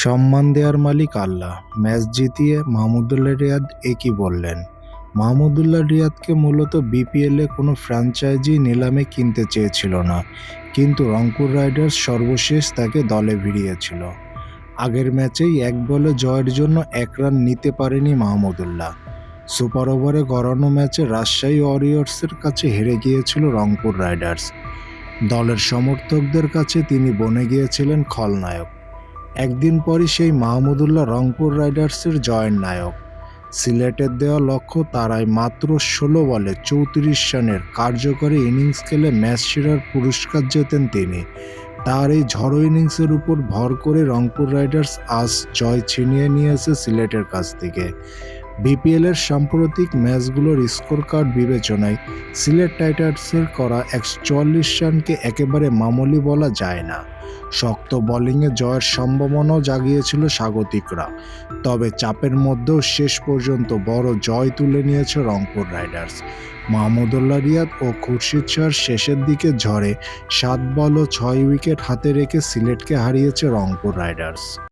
সম্মান দেওয়ার মালিক আল্লাহ। ম্যাচ জিতিয়ে মাহমুদুল্লাহ রিয়াদ একই বললেন। মাহমুদুল্লাহ রিয়াদকে মূলত বিপিএলে কোনো ফ্র্যাঞ্চাইজি নিলামে কিনতে চেয়েছিল না, কিন্তু রংপুর রাইডার্স সর্বশেষ তাকে দলে ভিড়িয়েছিল। আগের ম্যাচেই এক বলে জয়ের জন্য এক রান নিতে পারেনি মাহমুদুল্লাহ। সুপার ওভারে গড়ানো ম্যাচে রাজশাহী ওয়ারিয়র্সের কাছে হেরে গিয়েছিল রংপুর রাইডার্স। দলের সমর্থকদের কাছে তিনি বনে গিয়েছিলেন খলনায়ক। একদিন পরই সেই মাহমুদুল্লাহ রংপুর রাইডার্সের জয়ের নায়ক। সিলেটের দেওয়া লক্ষ্য তারাই মাত্র ষোলো বলে চৌত্রিশ রানের কার্যকরী ইনিংস খেলে ম্যাচ সেরার পুরস্কার জেতেন তিনি। তার এই ঝড়ো ইনিংসের উপর ভর করে রংপুর রাইডার্স আজ জয় ছিনিয়ে নিয়েছে সিলেটের কাছ থেকে। বিপিএলের সাম্প্রতিক ম্যাচগুলোর স্কোর কার্ড বিবেচনায় সিলেট টাইটার্সের করা একশো চুয়াল্লিশ রানকে একেবারে মামুলি বলা যায় না। শক্ত বোলিংয়ে জয়ের সম্ভাবনাও জাগিয়েছিল স্বাগতিকরা। তবে চাপের মধ্যেও শেষ পর্যন্ত বড় জয় তুলে নিয়েছে রংপুর রাইডার্স। মাহমুদুল্লাহ রিয়াদ ও খুরশিদ শাহর শেষের দিকে ঝড়ে সাত বল ও ছয় উইকেট হাতে রেখে সিলেটকে হারিয়েছে রংপুর রাইডার্স।